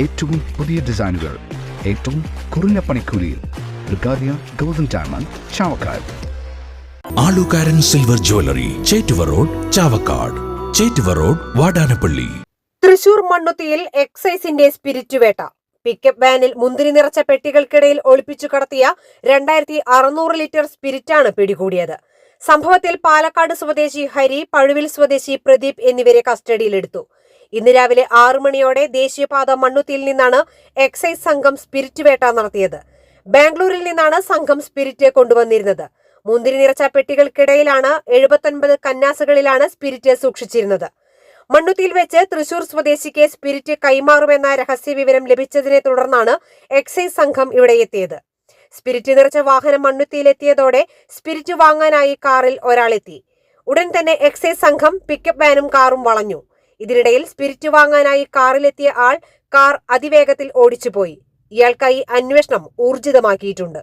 ഏറ്റവും പുതിയ ഡിസൈനുകൾ ഏറ്റവും കുറഞ്ഞ പണിക്കൂലിയിൽ. ബ്രിഗാദിയ golden diamond Chavakkad. Alukaran silver jewellery Chettuva road Chavakkad. Chettuva road Vadanappally. Thrissur മണ്ണുത്തിയിൽ എക്സൈസിന്റെ സ്പിരിറ്റ് വേട്ട. പിക്കപ്പ് വാനിൽ മുന്തിരി നിറച്ച പെട്ടികൾക്കിടയിൽ ഒളിപ്പിച്ചു കടത്തിയ രണ്ടായിരത്തി അറുന്നൂറ് ലിറ്റർ സ്പിരിറ്റാണ് പിടികൂടിയത്. സംഭവത്തിൽ പാലക്കാട് സ്വദേശി ഹരി പഴുവിൽ സ്വദേശി പ്രദീപ് എന്നിവരെ കസ്റ്റഡിയിലെടുത്തു. ഇന്ന് രാവിലെ ആറു മണിയോടെ ദേശീയപാത മണ്ണുത്തിയിൽ നിന്നാണ് എക്സൈസ് സംഘം സ്പിരിറ്റ് വേട്ട നടത്തിയത്. ബാംഗ്ലൂരിൽ നിന്നാണ് സംഘം സ്പിരിറ്റ് കൊണ്ടുവന്നിരുന്നത്. മുന്തിരി നിറച്ച പെട്ടികൾക്കിടയിലാണ് എഴുപത്തൊൻപത് കന്നാസുകളിലാണ് സ്പിരിറ്റ് സൂക്ഷിച്ചിരുന്നത്. മണ്ണുത്തിയിൽ വെച്ച് തൃശൂർ സ്വദേശിക്ക് സ്പിരിറ്റ് കൈമാറുമെന്ന രഹസ്യ വിവരം ലഭിച്ചതിനെ തുടർന്നാണ് എക്സൈസ് സംഘം ഇവിടെ എത്തിയത്. സ്പിരിറ്റ് നിറച്ച വാഹനം മണ്ണുത്തിയിലെത്തിയതോടെ സ്പിരിറ്റ് വാങ്ങാനായി കാറിൽ ഒരാളെത്തി. ഉടൻ തന്നെ എക്സൈസ് സംഘം പിക്കപ്പ് വാനും കാറും വളഞ്ഞു. ഇതിനിടയിൽ സ്പിരിറ്റ് വാങ്ങാനായി കാറിലെത്തിയ ആൾ കാർ അതിവേഗത്തിൽ ഓടിച്ചുപോയി. ഇയാൾക്കായി അന്വേഷണം ഊർജിതമാക്കിയിട്ടുണ്ട്.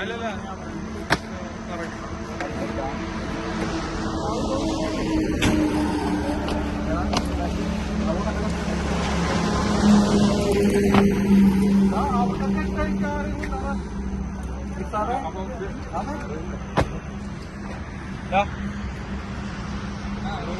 അല്ലല്ല Yeah.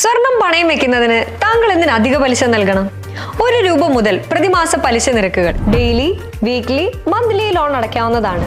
സ്വർണം പണയം വെക്കുന്നതിന് താങ്കൾ എന്തിന് അധിക പലിശ നൽകണം? ഒരു രൂപ മുതൽ പ്രതിമാസ പലിശ നിരക്കുകൾ ഡെയിലി വീക്ക്ലി മന്ത്ലി ലോൺ അടയ്ക്കാവുന്നതാണ്.